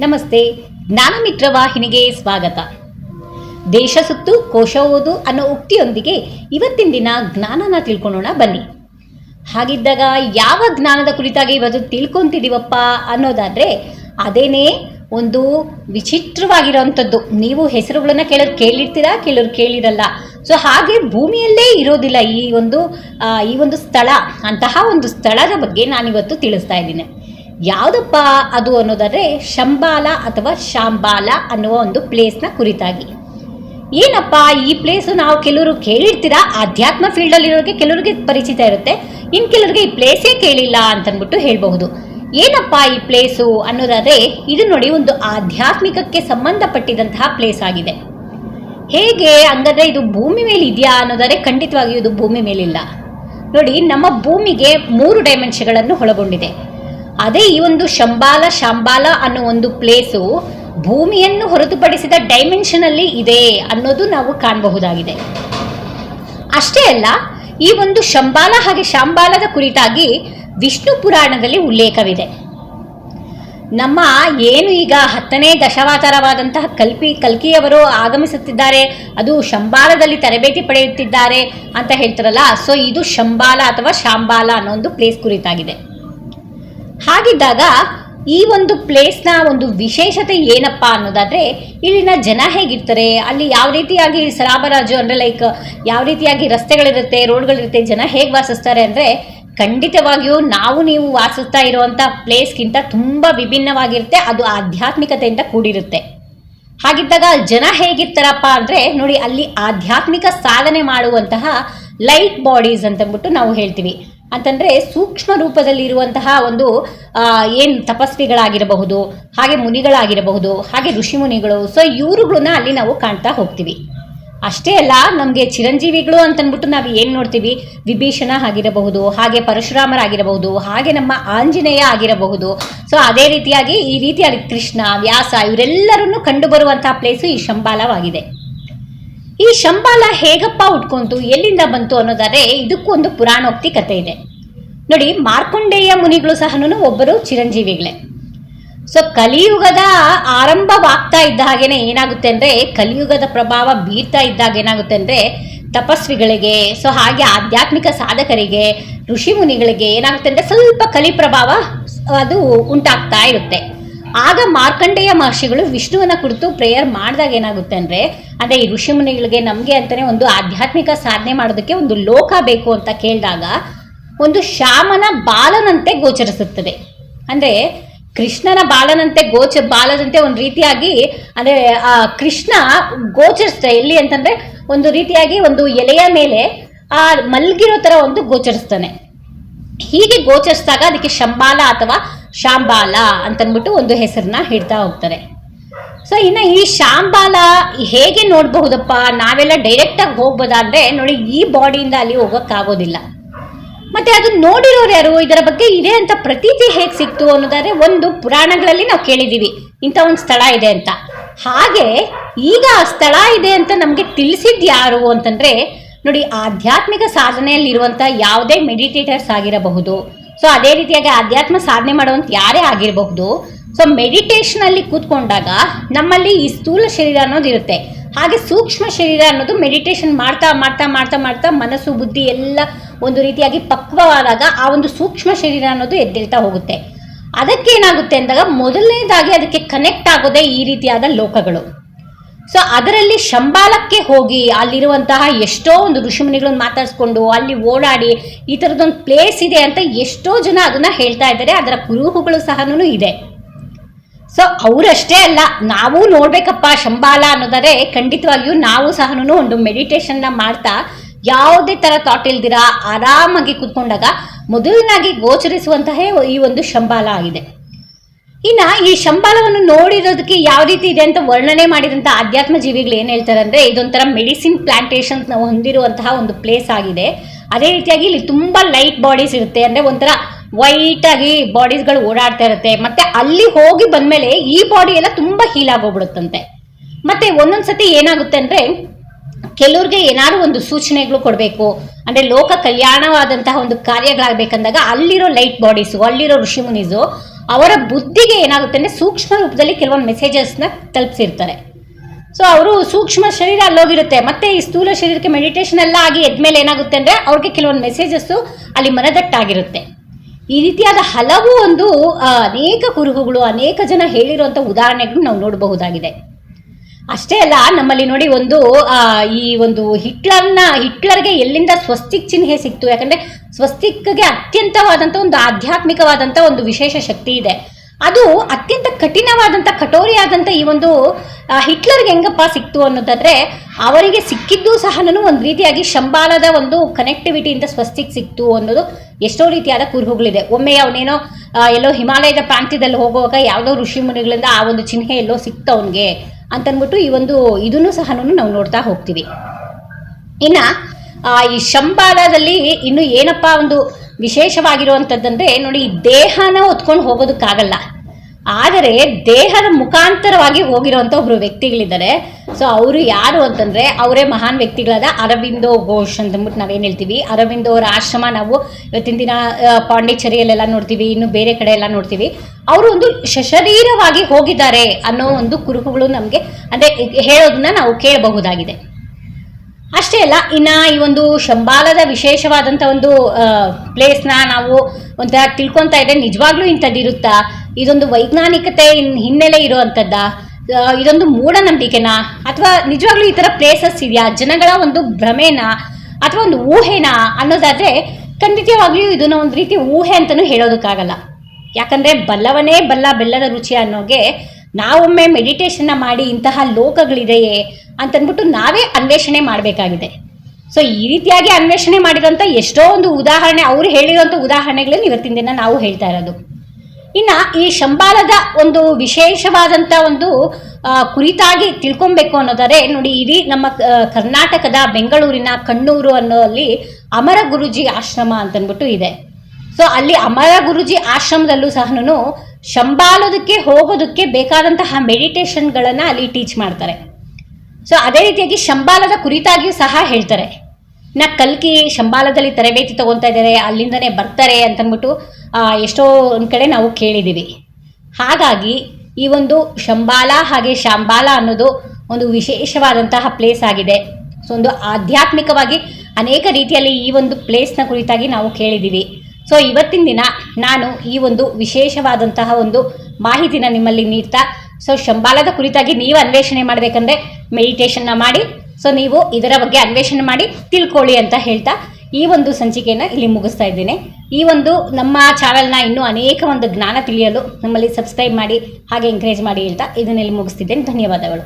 ನಮಸ್ತೆ, ಜ್ಞಾನಮಿತ್ರ ವಾಹಿನಿಗೆ ಸ್ವಾಗತ. ದೇಶ ಸುತ್ತು, ಕೋಶ ಓದು ಅನ್ನೋ ಉಕ್ತಿಯೊಂದಿಗೆ ಇವತ್ತಿನ ದಿನ ಜ್ಞಾನನ ತಿಳ್ಕೊಳ್ಳೋಣ ಬನ್ನಿ. ಹಾಗಿದ್ದಾಗ ಯಾವ ಜ್ಞಾನದ ಕುರಿತಾಗಿ ಇವತ್ತು ತಿಳ್ಕೊಂತಿದ್ದೀವಪ್ಪ ಅನ್ನೋದಾದ್ರೆ, ಅದೇನೇ ಒಂದು ವಿಚಿತ್ರವಾಗಿರೋಂಥದ್ದು. ನೀವು ಹೆಸರುಗಳನ್ನು ಕೇಳೋರು ಕೇಳಿರ್ತೀರಾ, ಕೇಳೋರು ಕೇಳಿರಲ್ಲ. ಸೊ ಹಾಗೆ ಭೂಮಿಯಲ್ಲೇ ಇರೋದಿಲ್ಲ ಈ ಒಂದು ಈ ಒಂದು ಸ್ಥಳ, ಅಂತಹ ಒಂದು ಸ್ಥಳದ ಬಗ್ಗೆ ನಾನಿವತ್ತು ತಿಳಿಸ್ತಾ ಇದ್ದೀನಿ. ಯಾವುದಪ್ಪ ಅದು ಅನ್ನೋದಾದರೆ ಶಂಬಾಲ ಅಥವಾ ಶಾಂಬಾಲ ಅನ್ನುವ ಒಂದು ಪ್ಲೇಸ್ನ ಕುರಿತಾಗಿ. ಏನಪ್ಪ ಈ ಪ್ಲೇಸು ನಾವು ಕೆಲವರು ಕೇಳಿರ್ತೀರಾ? ಆಧ್ಯಾತ್ಮ ಫೀಲ್ಡಲ್ಲಿರೋರಿಗೆ ಕೆಲವರಿಗೆ ಪರಿಚಿತ ಇರುತ್ತೆ. ಇನ್ನು ಕೆಲವರಿಗೆ ಈ ಪ್ಲೇಸೇ ಕೇಳಿಲ್ಲ ಅಂತಂದ್ಬಿಟ್ಟು ಹೇಳಬಹುದು. ಏನಪ್ಪ ಈ ಪ್ಲೇಸು ಅನ್ನೋದಾದರೆ ಇದು ನೋಡಿ ಒಂದು ಆಧ್ಯಾತ್ಮಿಕಕ್ಕೆ ಸಂಬಂಧಪಟ್ಟಿದಂತಹ ಪ್ಲೇಸ್ ಆಗಿದೆ. ಹೇಗೆ ಹಂಗಾದ್ರೆ ಇದು ಭೂಮಿ ಮೇಲೆ ಇದೆಯಾ ಅನ್ನೋದಾದ್ರೆ ಖಂಡಿತವಾಗಿಯೂ ಇದು ಭೂಮಿ ಮೇಲಿಲ್ಲ. ನೋಡಿ ನಮ್ಮ ಭೂಮಿಗೆ ಮೂರು ಡೈಮೆನ್ಷನ್ಗಳನ್ನು ಒಳಗೊಂಡಿದೆ. ಅದೇ ಈ ಒಂದು ಶಂಬಾಲ, ಶಾಂಬಾಲ ಅನ್ನೋ ಒಂದು ಪ್ಲೇಸು ಭೂಮಿಯನ್ನು ಹೊರತುಪಡಿಸಿದ ಡೈಮೆನ್ಷನ್ ಅಲ್ಲಿ ಇದೆ ಅನ್ನೋದು ನಾವು ಕಾಣಬಹುದಾಗಿದೆ. ಅಷ್ಟೇ ಅಲ್ಲ, ಈ ಒಂದು ಶಂಬಾಲ ಹಾಗೆ ಶಾಂಬಾಲದ ಕುರಿತಾಗಿ ವಿಷ್ಣು ಪುರಾಣದಲ್ಲಿ ಉಲ್ಲೇಖವಿದೆ. ನಮ್ಮ ಏನು ಈಗ ಹತ್ತನೇ ದಶಾವತಾರವಾದಂತಹ ಕಲ್ಪಿ, ಕಲ್ಕಿಯವರು ಆಗಮಿಸುತ್ತಿದ್ದಾರೆ, ಅದು ಶಂಬಾಲದಲ್ಲಿ ತರಬೇತಿ ಪಡೆಯುತ್ತಿದ್ದಾರೆ ಅಂತ ಹೇಳ್ತಾರಲ್ಲ, ಸೊ ಇದು ಶಂಬಾಲ ಅಥವಾ ಶಾಂಬಾಲ ಅನ್ನೋ ಒಂದು ಪ್ಲೇಸ್ ಕುರಿತಾಗಿದೆ. ಹಾಗಿದ್ದಾಗ ಈ ಒಂದು ಪ್ಲೇಸ್ನ ಒಂದು ವಿಶೇಷತೆ ಏನಪ್ಪ ಅನ್ನೋದಾದರೆ ಇಲ್ಲಿನ ಜನ ಹೇಗಿರ್ತಾರೆ, ಅಲ್ಲಿ ಯಾವ ರೀತಿಯಾಗಿ ಸರಾಬರಾಜು ಅಂದರೆ ಲೈಕ್ ಯಾವ ರೀತಿಯಾಗಿ ರಸ್ತೆಗಳಿರುತ್ತೆ, ರೋಡ್ಗಳಿರುತ್ತೆ, ಜನ ಹೇಗೆ ವಾಸಿಸ್ತಾರೆ ಅಂದರೆ ಖಂಡಿತವಾಗಿಯೂ ನಾವು ನೀವು ವಾಸಿಸ್ತಾ ಇರುವಂಥ ಪ್ಲೇಸ್ಗಿಂತ ತುಂಬ ವಿಭಿನ್ನವಾಗಿರುತ್ತೆ, ಅದು ಆಧ್ಯಾತ್ಮಿಕತೆಯಿಂದ ಕೂಡಿರುತ್ತೆ. ಹಾಗಿದ್ದಾಗ ಜನ ಹೇಗಿರ್ತಾರಪ್ಪ ಅಂದರೆ ನೋಡಿ, ಅಲ್ಲಿ ಆಧ್ಯಾತ್ಮಿಕ ಸಾಧನೆ ಮಾಡುವಂತಹ ಲೈಟ್ ಬಾಡೀಸ್ ಅಂತಂದ್ಬಿಟ್ಟು ನಾವು ಹೇಳ್ತೀವಿ. ಅಂತಂದ್ರೆ ಸೂಕ್ಷ್ಮ ರೂಪದಲ್ಲಿರುವಂತಹ ಒಂದು ಆ, ಏನ್ ತಪಸ್ವಿಗಳಾಗಿರಬಹುದು ಹಾಗೆ ಮುನಿಗಳಾಗಿರಬಹುದು ಹಾಗೆ ಋಷಿ ಮುನಿಗಳು ಸೊ ಇವರುಗಳನ್ನ ಅಲ್ಲಿ ನಾವು ಕಾಣ್ತಾ ಹೋಗ್ತೀವಿ. ಅಷ್ಟೇ ಅಲ್ಲ ನಮಗೆ ಚಿರಂಜೀವಿಗಳು ಅಂತಂದ್ಬಿಟ್ಟು ನಾವು ಏನು ನೋಡ್ತೀವಿ? ವಿಭೀಷಣ ಆಗಿರಬಹುದು ಹಾಗೆ ಪರಶುರಾಮರಾಗಿರಬಹುದು ಹಾಗೆ ನಮ್ಮ ಆಂಜನೇಯ ಆಗಿರಬಹುದು. ಸೊ ಅದೇ ರೀತಿಯಾಗಿ ಈ ರೀತಿಯಾಗಿ ಕೃಷ್ಣ ವ್ಯಾಸ ಇವರೆಲ್ಲರನ್ನು ಕಂಡುಬರುವಂತಹ ಪ್ಲೇಸು ಈ ಶಂಬಾಲವಾಗಿದೆ. ಈ ಶಂಬಾಲ ಹೇಗಪ್ಪ ಉಟ್ಕೊಂತು ಎಲ್ಲಿಂದ ಬಂತು ಅನ್ನೋದಾದ್ರೆ ಇದಕ್ಕೂ ಒಂದು ಪುರಾಣೋಕ್ತಿ ಕಥೆ ಇದೆ. ನೋಡಿ, ಮಾರ್ಕೊಂಡೇಯ ಮುನಿಗಳು ಸಹ ಒಬ್ಬರು ಚಿರಂಜೀವಿಗಳೇ. ಸೊ ಕಲಿಯುಗದ ಆರಂಭವಾಗ್ತಾ ಇದ್ದ ಹಾಗೇನೆ ಏನಾಗುತ್ತೆ ಅಂದ್ರೆ, ಕಲಿಯುಗದ ಪ್ರಭಾವ ಬೀರ್ತಾ ಇದ್ದಾಗ ಏನಾಗುತ್ತೆ ಅಂದ್ರೆ, ತಪಸ್ವಿಗಳಿಗೆ ಸೊ ಹಾಗೆ ಆಧ್ಯಾತ್ಮಿಕ ಸಾಧಕರಿಗೆ, ಋಷಿ ಮುನಿಗಳಿಗೆ ಏನಾಗುತ್ತೆ ಅಂದ್ರೆ ಸ್ವಲ್ಪ ಕಲಿ ಪ್ರಭಾವ ಅದು ಉಂಟಾಗ್ತಾ ಇರುತ್ತೆ. ಆಗ ಮಾರ್ಕಂಡೇಯ ಮಹರ್ಷಿಗಳು ವಿಷ್ಣುವನ್ನ ಕುರಿತು ಪ್ರೇಯರ್ ಮಾಡಿದಾಗ ಏನಾಗುತ್ತೆ ಅಂದ್ರೆ ಅದೇ ಈ ಋಷಿ ಮುನಿಗಳಿಗೆ ನಮಗೆ ಅಂತಾನೆ ಒಂದು ಆಧ್ಯಾತ್ಮಿಕ ಸಾಧನೆ ಮಾಡೋದಕ್ಕೆ ಒಂದು ಲೋಕ ಬೇಕು ಅಂತ ಕೇಳಿದಾಗ ಒಂದು ಶ್ಯಾಮನ ಬಾಲನಂತೆ ಗೋಚರಿಸುತ್ತದೆ. ಅಂದ್ರೆ ಕೃಷ್ಣನ ಬಾಲನಂತೆ ಗೋಚ ಬಾಲದಂತೆ ಒಂದು ರೀತಿಯಾಗಿ, ಅಂದ್ರೆ, ಆ, ಕೃಷ್ಣ ಗೋಚರಿಸ್ತಾ, ಎಲ್ಲಿ ಅಂತಂದ್ರೆ ಒಂದು ರೀತಿಯಾಗಿ ಒಂದು ಎಲೆಯ ಮೇಲೆ, ಆ, ಮಲ್ಗಿರೋ ತರ ಒಂದು ಗೋಚರಿಸ್ತಾನೆ. ಹೀಗೆ ಗೋಚರಿಸಿದಾಗ ಅದಕ್ಕೆ ಶಂಬಾಲ ಅಥವಾ ಶಾಂಬಾಲ ಅಂತನ್ಬಿಟ್ಟು ಒಂದು ಹೆಸರನ್ನ ಹಿಡ್ತಾ ಹೋಗ್ತಾರೆ. ಸೊ ಇನ್ನ ಈ ಶಾಂಬಾಲ ಹೇಗೆ ನೋಡಬಹುದಪ್ಪ? ನಾವೆಲ್ಲ ಡೈರೆಕ್ಟಾಗಿ ಹೋಗ್ಬೋದಾ? ನೋಡಿ, ಈ ಬಾಡಿಯಿಂದ ಅಲ್ಲಿ ಹೋಗೋಕ್ಕಾಗೋದಿಲ್ಲ. ಮತ್ತೆ ಅದು ನೋಡಿರೋರು ಯಾರು? ಇದರ ಬಗ್ಗೆ ಇದೆ ಅಂತ ಪ್ರತೀತಿ ಹೇಗೆ ಸಿಕ್ತು ಅನ್ನೋದಾದ್ರೆ ಒಂದು ಪುರಾಣಗಳಲ್ಲಿ ನಾವು ಕೇಳಿದ್ದೀವಿ ಇಂಥ ಒಂದು ಸ್ಥಳ ಇದೆ ಅಂತ. ಹಾಗೆ ಈಗ ಆ ಸ್ಥಳ ಇದೆ ಅಂತ ನಮಗೆ ತಿಳಿಸಿದ್ದು ಯಾರು ಅಂತಂದ್ರೆ ನೋಡಿ ಆಧ್ಯಾತ್ಮಿಕ ಸಾಧನೆಯಲ್ಲಿರುವಂಥ ಯಾವುದೇ ಮೆಡಿಟೇಟರ್ಸ್ ಆಗಿರಬಹುದು. ಸೊ ಅದೇ ರೀತಿಯಾಗಿ ಆಧ್ಯಾತ್ಮ ಸಾಧನೆ ಮಾಡುವಂಥ ಯಾರೇ ಆಗಿರಬಹುದು. ಸೊ ಮೆಡಿಟೇಷನಲ್ಲಿ ಕೂತ್ಕೊಂಡಾಗ ನಮ್ಮಲ್ಲಿ ಈ ಸ್ಥೂಲ ಶರೀರ ಅನ್ನೋದು ಇರುತ್ತೆ. ಹಾಗೆ ಸೂಕ್ಷ್ಮ ಶರೀರ ಅನ್ನೋದು ಮೆಡಿಟೇಷನ್ ಮಾಡ್ತಾ ಮಾಡ್ತಾ ಮಾಡ್ತಾ ಮಾಡ್ತಾ ಮನಸ್ಸು, ಬುದ್ಧಿ ಎಲ್ಲ ಒಂದು ರೀತಿಯಾಗಿ ಪಕ್ವವಾದಾಗ ಆ ಒಂದು ಸೂಕ್ಷ್ಮ ಶರೀರ ಅನ್ನೋದು ಎದ್ದೇಳ್ತಾ ಹೋಗುತ್ತೆ. ಅದಕ್ಕೆ ಏನಾಗುತ್ತೆ ಅಂದಾಗ ಮೊದಲನೇದಾಗಿ ಅದಕ್ಕೆ ಕನೆಕ್ಟ್ ಆಗೋದೇ ಈ ರೀತಿಯಾದ ಲೋಕಗಳು. ಸೊ ಅದರಲ್ಲಿ ಶಂಬಾಲಕ್ಕೆ ಹೋಗಿ ಅಲ್ಲಿರುವಂತಹ ಎಷ್ಟೋ ಒಂದು ಋಷಿಮುನಿಗಳನ್ನ ಮಾತಾಡಿಸ್ಕೊಂಡು ಅಲ್ಲಿ ಓಡಾಡಿ ಈ ಥರದೊಂದು ಪ್ಲೇಸ್ ಇದೆ ಅಂತ ಎಷ್ಟೋ ಜನ ಅದನ್ನ ಹೇಳ್ತಾ ಇದ್ದಾರೆ, ಅದರ ಕುರುಹುಗಳು ಸಹನೂ ಇದೆ. ಸೊ ಅವರಷ್ಟೇ ಅಲ್ಲ, ನಾವು ನೋಡ್ಬೇಕಪ್ಪ ಶಂಬಾಲ ಅನ್ನೋದಾದ್ರೆ ಖಂಡಿತವಾಗಿಯೂ ನಾವು ಸಹ ಒಂದು ಮೆಡಿಟೇಷನ್ನ ಮಾಡ್ತಾ ಯಾವುದೇ ತರ ಥಾಟ್ ಇಲ್ದಿರ, ಆರಾಮಾಗಿ ಕೂತ್ಕೊಂಡಾಗ ಮೊದಲನಾಗಿ ಗೋಚರಿಸುವಂತಹ ಈ ಒಂದು ಶಂಬಾಲ ಆಗಿದೆ. ಇನ್ನ ಈ ಶಂಬಾಲವನ್ನು ನೋಡಿರೋದಕ್ಕೆ ಯಾವ ರೀತಿ ಇದೆ ಅಂತ ವರ್ಣನೆ ಮಾಡಿದಂತ ಆಧ್ಯಾತ್ಮ ಜೀವಿಗಳು ಏನ್ ಹೇಳ್ತಾರೆ ಅಂದ್ರೆ ಇದೊಂಥರ ಮೆಡಿಸಿನ್ ಪ್ಲಾಂಟೇಶನ್ ನಾವು ಹೊಂದಿರುವಂತಹ ಒಂದು ಪ್ಲೇಸ್ ಆಗಿದೆ. ಅದೇ ರೀತಿಯಾಗಿ ಇಲ್ಲಿ ತುಂಬಾ ಲೈಟ್ ಬಾಡೀಸ್ ಇರುತ್ತೆ, ಅಂದ್ರೆ ಒಂಥರ ವೈಟ್ ಆಗಿ ಬಾಡೀಸ್ಗಳು ಓಡಾಡ್ತಾ ಇರುತ್ತೆ. ಮತ್ತೆ ಅಲ್ಲಿ ಹೋಗಿ ಬಂದ್ಮೇಲೆ ಈ ಬಾಡಿ ಎಲ್ಲ ತುಂಬಾ ಹೀಲ್ ಆಗೋಗ್ಬಿಡುತ್ತಂತೆ. ಮತ್ತೆ ಒಂದೊಂದ್ಸತಿ ಏನಾಗುತ್ತೆ ಅಂದ್ರೆ ಕೆಲವ್ರಿಗೆ ಏನಾದ್ರು ಒಂದು ಸೂಚನೆಗಳು ಕೊಡಬೇಕು. ಅಂದ್ರೆ ಲೋಕ ಕಲ್ಯಾಣವಾದಂತಹ ಒಂದು ಕಾರ್ಯಗಳಾಗಬೇಕಂದಾಗ ಅಲ್ಲಿರೋ ಲೈಟ್ ಬಾಡೀಸು, ಅಲ್ಲಿರೋ ಋಷಿ ಮುನಿಸು ಅವರ ಬುದ್ಧಿಗೆ ಏನಾಗುತ್ತೆ ಅಂದರೆ ಸೂಕ್ಷ್ಮ ರೂಪದಲ್ಲಿ ಕೆಲವೊಂದು ಮೆಸೇಜಸ್ನ ತಲುಪಿಸಿರ್ತಾರೆ. ಸೊ ಅವರು ಸೂಕ್ಷ್ಮ ಶರೀರ ಅಲ್ಲೋಗಿರುತ್ತೆ. ಮತ್ತೆ ಈ ಸ್ಥೂಲ ಶರೀರಕ್ಕೆ ಮೆಡಿಟೇಷನ್ ಎಲ್ಲ ಆಗಿ ಎದ್ಮೇಲೆ ಏನಾಗುತ್ತೆ ಅಂದರೆ ಅವ್ರಿಗೆ ಕೆಲವೊಂದು ಮೆಸೇಜಸ್ಸು ಅಲ್ಲಿ ಮನದಟ್ಟಾಗಿರುತ್ತೆ. ಈ ರೀತಿಯಾದ ಹಲವು ಒಂದು ಅನೇಕ ಕುರುಹುಗಳು, ಅನೇಕ ಜನ ಹೇಳಿರುವಂಥ ಉದಾಹರಣೆಗಳು ನಾವು ನೋಡಬಹುದಾಗಿದೆ. ಅಷ್ಟೇ ಅಲ್ಲ, ನಮ್ಮಲ್ಲಿ ನೋಡಿ ಒಂದು ಈ ಒಂದು ಹಿಟ್ಲರ್ನ, ಹಿಟ್ಲರ್ಗೆ ಎಲ್ಲಿಂದ ಸ್ವಸ್ತಿಕ್ ಚಿಹ್ನೆ ಸಿಕ್ತು? ಯಾಕಂದ್ರೆ ಸ್ವಸ್ತಿಕ್ಗೆ ಅತ್ಯಂತವಾದಂಥ ಒಂದು ಆಧ್ಯಾತ್ಮಿಕವಾದಂಥ ಒಂದು ವಿಶೇಷ ಶಕ್ತಿ ಇದೆ. ಅದು ಅತ್ಯಂತ ಕಠಿಣವಾದಂಥ ಕಠೋರಿಯಾದಂಥ ಈ ಒಂದು ಹಿಟ್ಲರ್ಗೆ ಹೆಂಗಪ್ಪ ಸಿಕ್ತು ಅನ್ನೋದಾದರೆ, ಅವರಿಗೆ ಸಿಕ್ಕಿದ್ದು ಸಹ ಒಂದು ರೀತಿಯಾಗಿ ಶಂಬಾಲದ ಒಂದು ಕನೆಕ್ಟಿವಿಟಿಯಿಂದ ಸ್ವಸ್ತಿಗೆ ಸಿಕ್ತು ಅನ್ನೋದು ಎಷ್ಟೋ ರೀತಿಯಾದ ಕುರುಹುಗಳಿದೆ. ಒಮ್ಮೆ ಅವನೇನೋ ಎಲ್ಲೋ ಹಿಮಾಲಯದ ಪ್ರಾಂತ್ಯದಲ್ಲಿ ಹೋಗುವಾಗ ಯಾವುದೋ ಋಷಿ ಮುನಿಗಳಿಂದ ಆ ಒಂದು ಚಿಹ್ನೆ ಎಲ್ಲೋ ಸಿಕ್ತು ಅವನಿಗೆ ಅಂತನ್ಬಿಟ್ಟು ಈ ಒಂದು ಇದನ್ನು ಸಹ ನಾವು ನೋಡ್ತಾ ಹೋಗ್ತೀವಿ. ಇನ್ನ ಈ ಶಂಬಾಲದಲ್ಲಿ ಇನ್ನು ಏನಪ್ಪ ಒಂದು ವಿಶೇಷವಾಗಿರುವಂಥದ್ದಂದ್ರೆ ನೋಡಿ, ದೇಹನ ಹೊತ್ಕೊಂಡು ಹೋಗೋದಕ್ಕಾಗಲ್ಲ. ಆದರೆ ದೇಹದ ಮುಖಾಂತರವಾಗಿ ಹೋಗಿರುವಂಥ ಒಬ್ರು ವ್ಯಕ್ತಿಗಳಿದ್ದಾರೆ. ಸೊ ಅವರು ಯಾರು ಅಂತಂದ್ರೆ ಅವರೇ ಮಹಾನ್ ವ್ಯಕ್ತಿಗಳಾದ ಅರವಿಂದೋ ಘೋಷ್ ಅಂತಂದ್ಬಿಟ್ಟು ನಾವೇನು ಹೇಳ್ತೀವಿ? ಅರವಿಂದೋ ಅವರ ಆಶ್ರಮ ನಾವು ಇವತ್ತಿನ ದಿನ ಪಾಂಡಿಚೇರಿಯಲ್ಲೆಲ್ಲ ನೋಡ್ತೀವಿ, ಇನ್ನು ಬೇರೆ ಕಡೆ ಎಲ್ಲ ನೋಡ್ತೀವಿ. ಅವರು ಒಂದು ಸಶರೀರವಾಗಿ ಹೋಗಿದ್ದಾರೆ ಅನ್ನೋ ಒಂದು ಕುರುಹುಗಳು ನಮಗೆ, ಅಂದರೆ ಹೇಳೋದನ್ನ ನಾವು ಕೇಳಬಹುದಾಗಿದೆ. ಅಷ್ಟೇ ಅಲ್ಲ, ಇನ್ನು ಈ ಒಂದು ಶಂಬಾಲದ ವಿಶೇಷವಾದಂಥ ಒಂದು ಪ್ಲೇಸ್ನ ನಾವು ಒಂಥರ ತಿಳ್ಕೊತಾ ಇದ್ರೆ ನಿಜವಾಗ್ಲೂ ಇಂಥದ್ದಿರುತ್ತಾ? ಇದೊಂದು ವೈಜ್ಞಾನಿಕತೆ ಹಿನ್- ಹಿನ್ನೆಲೆ ಇರುವಂಥದ್ದ ಆ, ಇದೊಂದು ಮೂಢನಂಬಿಕೆನಾ? ಅಥವಾ ನಿಜವಾಗ್ಲೂ ಈ ಥರ ಪ್ಲೇಸಸ್ ಇದೆಯಾ? ಜನಗಳ ಒಂದು ಭ್ರಮೆನಾ? ಅಥವಾ ಒಂದು ಊಹೆನಾ? ಅನ್ನೋದಾದ್ರೆ ಖಂಡಿತವಾಗ್ಲೂ ಇದನ್ನ ಒಂದು ರೀತಿ ಊಹೆ ಅಂತಲೂ ಹೇಳೋದಕ್ಕಾಗಲ್ಲ. ಯಾಕಂದ್ರೆ ಬಲ್ಲವನೇ ಬಲ್ಲ ಬೆಲ್ಲದ ರುಚಿ ಅನ್ನೋಗೆ ನಾವೊಮ್ಮೆ ಮೆಡಿಟೇಷನ್ನ ಮಾಡಿ ಇಂತಹ ಲೋಕಗಳಿದೆಯೇ ಅಂತಂದ್ಬಿಟ್ಟು ನಾವೇ ಅನ್ವೇಷಣೆ ಮಾಡಬೇಕಾಗಿದೆ. ಸೊ ಈ ರೀತಿಯಾಗಿ ಅನ್ವೇಷಣೆ ಮಾಡಿರೋಂಥ ಎಷ್ಟೋ ಒಂದು ಉದಾಹರಣೆ ಅವರು ಹೇಳಿರೋಂಥ ಉದಾಹರಣೆಗಳನ್ನ ಇವತ್ತಿನ ದಿನ ನಾವು ಹೇಳ್ತಾ ಇರೋದು. ಇನ್ನ ಈ ಶಂಬಾಲದ ಒಂದು ವಿಶೇಷವಾದಂಥ ಒಂದು ಕುರಿತಾಗಿ ತಿಳ್ಕೊಬೇಕು ಅನ್ನೋದಾದ್ರೆ ನೋಡಿ ಇಡೀ ನಮ್ಮ ಕರ್ನಾಟಕದ ಬೆಂಗಳೂರಿನ ಕಣ್ಣೂರು ಅನ್ನೋ ಅಲ್ಲಿ ಅಮರ ಗುರುಜಿ ಆಶ್ರಮ ಅಂತಂದ್ಬಿಟ್ಟು ಇದೆ. ಸೊ ಅಲ್ಲಿ ಅಮರ ಗುರುಜಿ ಆಶ್ರಮದಲ್ಲೂ ಸಹ ಶಂಬಾಲದಕ್ಕೆ ಹೋಗೋದಕ್ಕೆ ಬೇಕಾದಂತಹ ಮೆಡಿಟೇಷನ್ಗಳನ್ನು ಅಲ್ಲಿ ಟೀಚ್ ಮಾಡ್ತಾರೆ. ಸೊ ಅದೇ ರೀತಿಯಾಗಿ ಶಂಬಾಲದ ಕುರಿತಾಗಿಯೂ ಸಹ ಹೇಳ್ತಾರೆ. ನಾ ಕಲ್ಕಿ ಶಂಬಾಲದಲ್ಲಿ ತರಬೇತಿ ತಗೊತಾ ಇದ್ದಾರೆ ಅಲ್ಲಿಂದನೇ ಬರ್ತಾರೆ ಅಂತಂದ್ಬಿಟ್ಟು ಎಷ್ಟೋ ಒಂದು ಕಡೆ ನಾವು ಕೇಳಿದ್ದೀವಿ ಹಾಗಾಗಿ ಈ ಒಂದು ಶಂಬಾಲ ಹಾಗೆ ಶಾಂಬಾಲ ಅನ್ನೋದು ಒಂದು ವಿಶೇಷವಾದಂತಹ ಪ್ಲೇಸ್ ಆಗಿದೆ. ಸೊ ಒಂದು ಆಧ್ಯಾತ್ಮಿಕವಾಗಿ ಅನೇಕ ರೀತಿಯಲ್ಲಿ ಈ ಒಂದು ಪ್ಲೇಸ್ನ ಕುರಿತಾಗಿ ನಾವು ಕೇಳಿದ್ದೀವಿ ಸೊ ಇವತ್ತಿನ ದಿನ ನಾನು ಈ ಒಂದು ವಿಶೇಷವಾದಂತಹ ಒಂದು ಮಾಹಿತಿನ ನಿಮ್ಮಲ್ಲಿ ನೀಡ್ತಾ ಸೊ ಶಂಬಾಲದ ಕುರಿತಾಗಿ ನೀವು ಅನ್ವೇಷಣೆ ಮಾಡಬೇಕಂದ್ರೆ ಮೆಡಿಟೇಷನ್ನ ಮಾಡಿ ಸೊ ನೀವು ಇದರ ಬಗ್ಗೆ ಅನ್ವೇಷಣೆ ಮಾಡಿ ತಿಳ್ಕೊಳ್ಳಿ ಅಂತ ಹೇಳ್ತಾ ಈ ಒಂದು ಸಂಚಿಕೆಯನ್ನು ಇಲ್ಲಿ ಮುಗಿಸ್ತಾ ಇದ್ದೇನೆ. ಈ ಒಂದು ನಮ್ಮ ಚಾನಲ್ನ ಇನ್ನೂ ಅನೇಕ ಒಂದು ಜ್ಞಾನ ತಿಳಿಯಲು ನಮ್ಮಲ್ಲಿ ಸಬ್ಸ್ಕ್ರೈಬ್ ಮಾಡಿ ಹಾಗೆ ಎಂಕರೇಜ್ ಮಾಡಿ ಹೇಳ್ತಾ ಇದನ್ನೆಲ್ಲಿ ಮುಗಿಸ್ತಿದ್ದೇನೆ. ಧನ್ಯವಾದಗಳು.